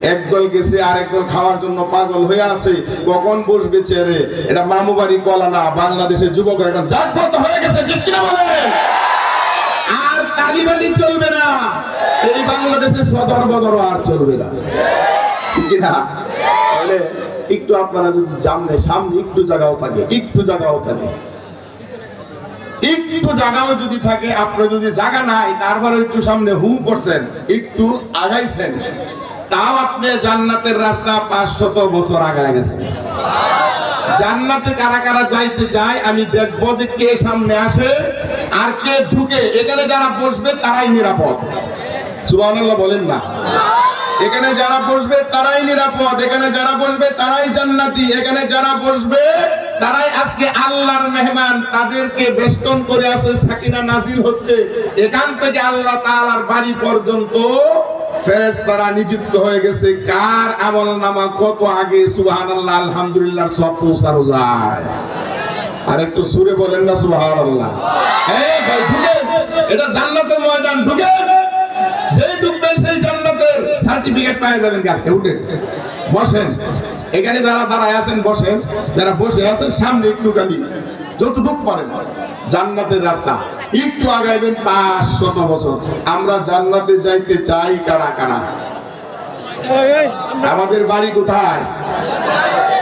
একদল গেছে আর একদল খাওয়ার জন্য পাগল হয়ে আছে। কখন বসবে চেয়ারে? এটা মামু বাড়ি কলা না, বাংলাদেশের যুবকরা এখন জাগ্রত হয়ে গেছে আর তালিবানি চলবে না। এই বাংলাদেশে সদর বদর আর চলবে না। একটু আপনারা যদি সামনে সামনে একটু জায়গাও থাকে, একটু জায়গাও থাকে। একটু জায়গাও যদি থাকে, আপনার যদি জায়গা নাই, তারপরে একটু সামনে হু করছেন, একটু আগাইছেন। তাও আপনি জান্নাতের রাস্তা পাঁচশত বছর আগায় গেছেন। জান্নাতে কারা কারা যাইতে চায় আমি দেখব যে কে সামনে আসে আর কে ঢুকে। এখানে যারা বসবে, তারাই নিরাপদ। সুবহানাল্লাহ বলেন না। এখানে যারা বসবে, তারাই নিরাপদ। এখানে যারা বসবে, তারাই জান্নাতি। এখানে যারা বসবে, তারাই আজকে আল্লাহর মেহমান। তাদেরকে বেষ্টন করে আছে, সাকিনা নাজিল হচ্ছে। এখান থেকে আল্লাহ তাআলার বাড়ি পর্যন্ত ফেরেশতারা নিযুক্ত হয়ে গেছে। কার আমল নামা কত আগে? সুবহানাল্লাহ, আলহামদুলিল্লাহ, সব পৌঁছানো যায়। আর একটু সুরে বলেন না ভাই ঢুকেন এটা জান্নাতের ময়দান ঢুকেন যেই ঢুকবেন সেই জান্নাতের সার্টিফিকেট পেয়ে যাবেন গাছকে উঠে। বসেন। এখানে যারা দাঁড়ায় আছেন, বসেন। যারা বসে আছেন, সামনে একটু গালি যতটুক পারেন। জান্নাতের রাস্তা। একটু আগাইবেন পাঁচ শত বছর। আমরা জান্নাতে যাইতে চাই কারা কারা? আমাদের বাড়ি কোথায়?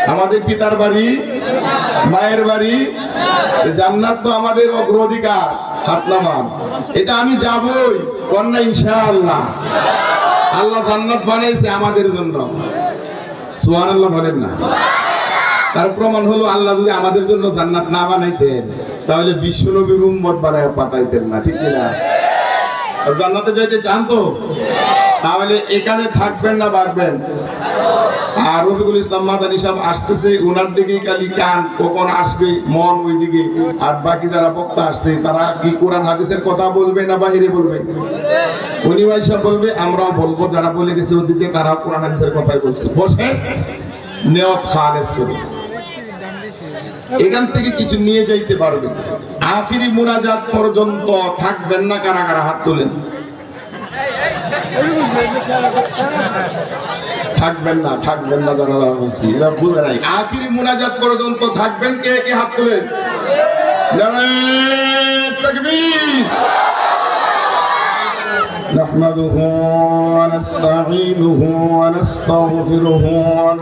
আমাদের পিতার বাড়ি? মায়ের বাড়ি? জান্নাত তো আমাদের অগ্রাধিকার হাত নামান এটা আমি যাবই, কন্যা ইনশাআল্লাহ। আল্লাহ জান্নাত বানিয়েছে আমাদের জন্য। সুবহানাল্লাহ বলেন না। তার প্রমাণ হলো আল্লাহ যদি আমাদের জন্য জান্নাত না বানাইতেন, তাহলে বিশ্ব নবীর উম্মত বানায় পাঠাইতেন না, ঠিক না জান্নাতে যাইতে চান তো? তাহলে এখানে থাকবেন না, বাড়বেন। আর রফিকুল ইসলাম মাদানী সাহেব আসতেছে ওনার দিকেই খালি কান, কখন আসবে, মন ওই দিকে আর বাকি যারা বক্তা আসছে, তারা কি কোরআন হাদিসের কথা বলবে না বাহিরে বলবে? উনি ভাই সাহেব বলবে, আমরাও বলব। যারা বলে গেছে ওদিকে তারা কোরআন হাদিসের কথাই বলছে। বসে নেওয়াত খালেস করে এখান থেকে কিছু নিয়ে যাইতে পারবেন আখিরি মুনাজাত পর্যন্ত থাকবেন না কারা কারা হাত তোলেন থাকবেন না থাকবেন না যারা যারা বলছি এরা বুঝে নাই আখিরি মুনাজাত পর্যন্ত থাকবেন কে কে হাত তোলেন নারায়ে তাকবীর نحمده ونستعينه ونستغفره